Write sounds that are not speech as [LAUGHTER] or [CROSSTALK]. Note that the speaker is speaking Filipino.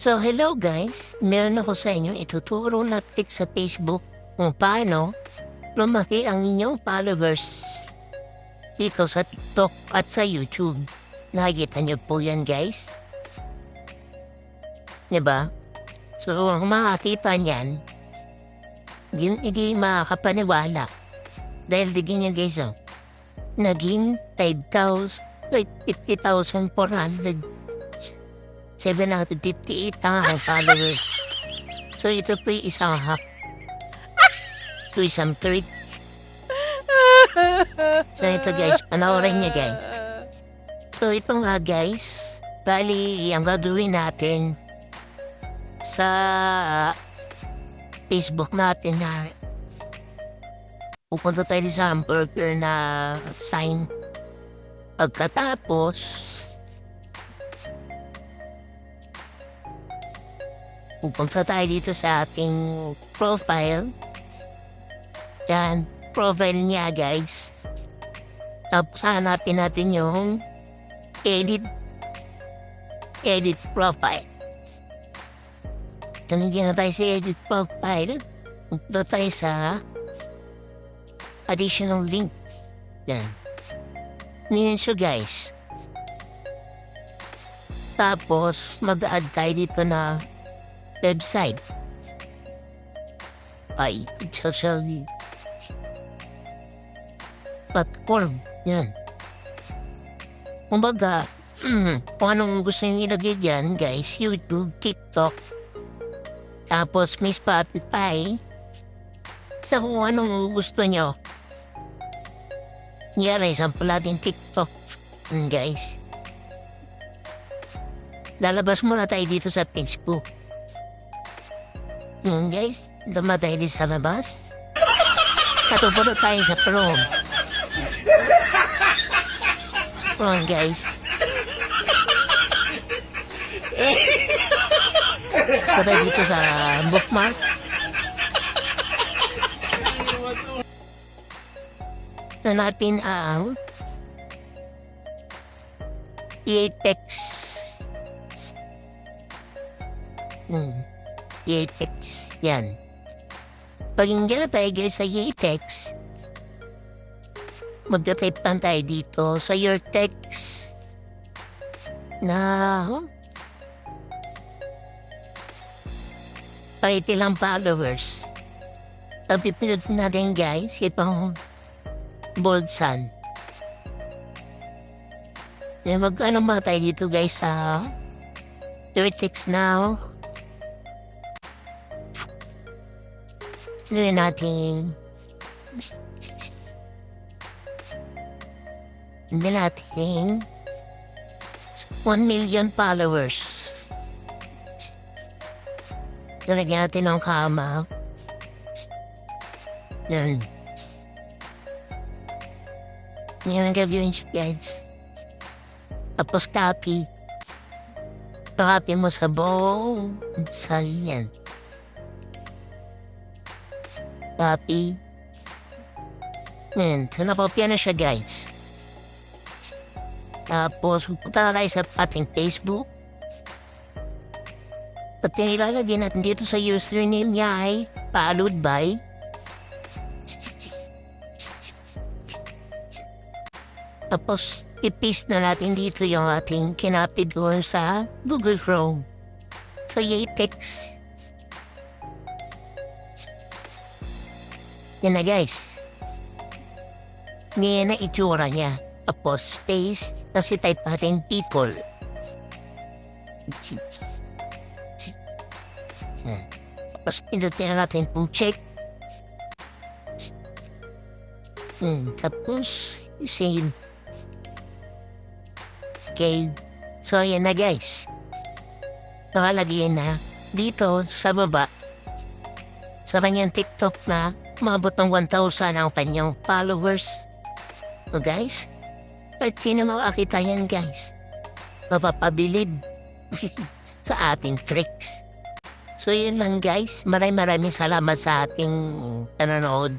So, hello guys. Meron ako sa inyo ituturo na trick sa Facebook kung paano lumaki ang inyong followers dito sa TikTok at sa YouTube. Nakikita niyo po yan guys. Diba? So, kung makakita niyan, hindi, hindi makakapaniwala. Dahil digin niya guys, oh, naging 5,000, like 50,400 758 ang aking followers. So ito po yung isang hack. Ito isang trick. So ito guys, panoorin niyo guys. So ito nga guys, bali ang gagawin natin sa Facebook natin na pupunta tayo sa hamburger na sign. Pagkatapos, pupunta tayo dito sa ating profile. Yan, profile niya guys. Tapos hanapin natin yung edit edit profile. Tanigyan na tayo sa edit profile. Punta tayo sa additional links. Yan. Ngayon siya guys. Tapos mag-add tayo dito na website. Ay, social platform. Yan. Kumbaga, [CLEARS THROAT] kung anong gusto nyo ilagay dyan, guys, YouTube, TikTok, tapos may Spotify, sa kung anong gusto nyo. Yan, example natin TikTok, mm, guys. Lalabas muna tayo dito sa Facebook. Yun guys, dumatay din sa labas. Katupunod tayo sa prom. Sa prom guys. Punta dito sa bookmark. Hanapin ang i-text. Hmm. Yatex. Yan. Pakinggan na tayo guys sa Yatex. Magta-type lang tayo dito sa your text na? Pakiti lang followers. Pagpipinod natin guys, itong bold sun. Yan, mag-ano ba tayo dito guys sa your text now. Tuloy natin. Hindi natin 1 million followers. Talagyan natin ang kama. Yan. Yan ang gagawin siya, guys. Tapos copy. Copy mo sa buong salyan. Copy. Yan, tinapopya na siya guys. Tapos, punta na tayo sa ating Facebook. At yung ilalagay natin dito sa username niya ay followed by Tapos, ipaste na natin dito yung ating kinapid doon sa Google Chrome. Sa Yatex. Yan na guys. Ngayon na itsura niya. Tapos space, kasi type natin people. Yan. Tapos pindutin na natin kung check. Hmm, tapos save. Okay. So yan na guys. Nakalagay na dito sa baba sa kanyang TikTok na Umabot ng 1,000 ang kanyang followers. So guys, kahit sino makakita yan guys, mapapabilib [LAUGHS] sa ating tricks. So yun lang guys, maraming maraming salamat sa ating panonood.